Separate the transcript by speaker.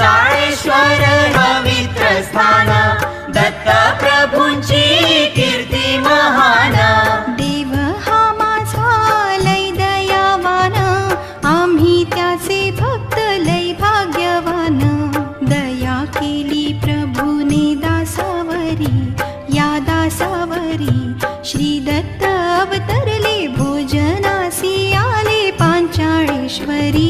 Speaker 1: चाळेश्वर पवित्र स्थान दत्त प्रभूंची कीर्ती महान।
Speaker 2: देव हा माझा लय दयावान आम्ही त्याचे भक्त लय भाग्यवान। दया केली प्रभूने दासावरी या दासावरी श्री दत्त अवतरले भोजनासी आले पांचाळेश्वरी